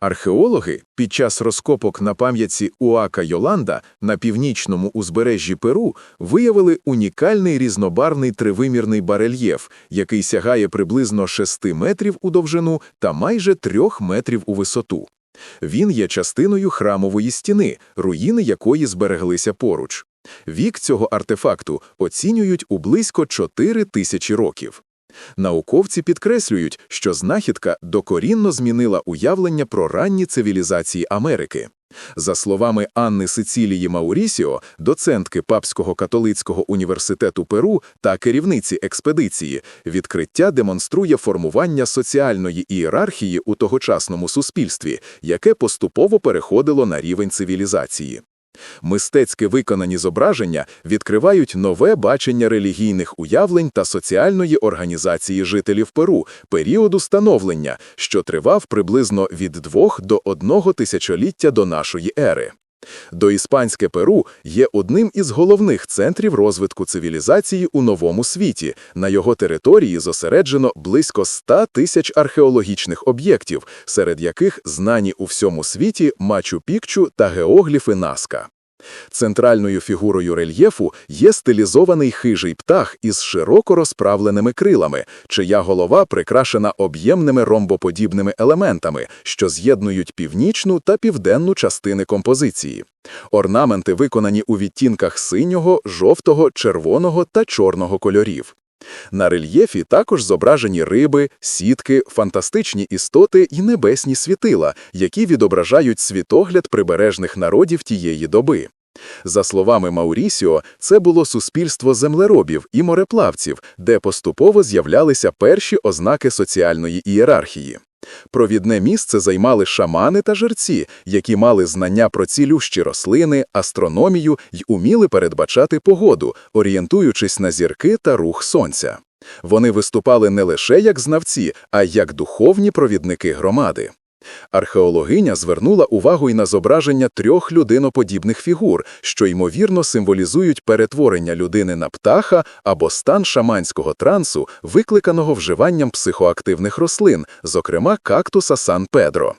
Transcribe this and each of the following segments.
Археологи під час розкопок на пам'ятці Уака Йоланда на північному узбережжі Перу виявили унікальний різнобарвний тривимірний барельєф, який сягає приблизно 6 метрів у довжину та майже 3 метрів у висоту. Він є частиною храмової стіни, руїни якої збереглися поруч. Вік цього артефакту оцінюють у близько 4 тисячі років. Науковці підкреслюють, що знахідка докорінно змінила уявлення про ранні цивілізації Америки. За словами Анни Сицілії Маурісіо, доцентки Папського католицького університету Перу та керівниці експедиції, відкриття демонструє формування соціальної ієрархії у тогочасному суспільстві, яке поступово переходило на рівень цивілізації. Мистецьки виконані зображення відкривають нове бачення релігійних уявлень та соціальної організації жителів Перу періоду становлення, що тривав приблизно від двох до одного тисячоліття до нашої ери. Доіспанське Перу є одним із головних центрів розвитку цивілізації у новому світі. На його території зосереджено близько 100 тисяч археологічних об'єктів, серед яких знані у всьому світі Мачу-Пікчу та геогліфи Наска. Центральною фігурою рельєфу є стилізований хижий птах із широко розправленими крилами, чия голова прикрашена об'ємними ромбоподібними елементами, що з'єднують північну та південну частини композиції. Орнаменти виконані у відтінках синього, жовтого, червоного та чорного кольорів. На рельєфі також зображені риби, сітки, фантастичні істоти і небесні світила, які відображають світогляд прибережних народів тієї доби. За словами Маурісіо, це було суспільство землеробів і мореплавців, де поступово з'являлися перші ознаки соціальної ієрархії. Провідне місце займали шамани та жерці, які мали знання про цілющі рослини, астрономію й уміли передбачати погоду, орієнтуючись на зірки та рух сонця. Вони виступали не лише як знавці, а й як духовні провідники громади. Археологиня звернула увагу й на зображення трьох людиноподібних фігур, що ймовірно символізують перетворення людини на птаха або стан шаманського трансу, викликаного вживанням психоактивних рослин, зокрема кактуса Сан-Педро.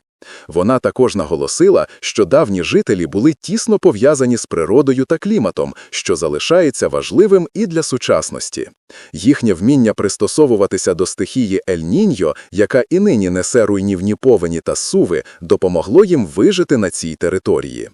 Вона також наголосила, що давні жителі були тісно пов'язані з природою та кліматом, що залишається важливим і для сучасності. Їхнє вміння пристосовуватися до стихії Ель-Ніньо, яка і нині несе руйнівні повені та суви, допомогло їм вижити на цій території.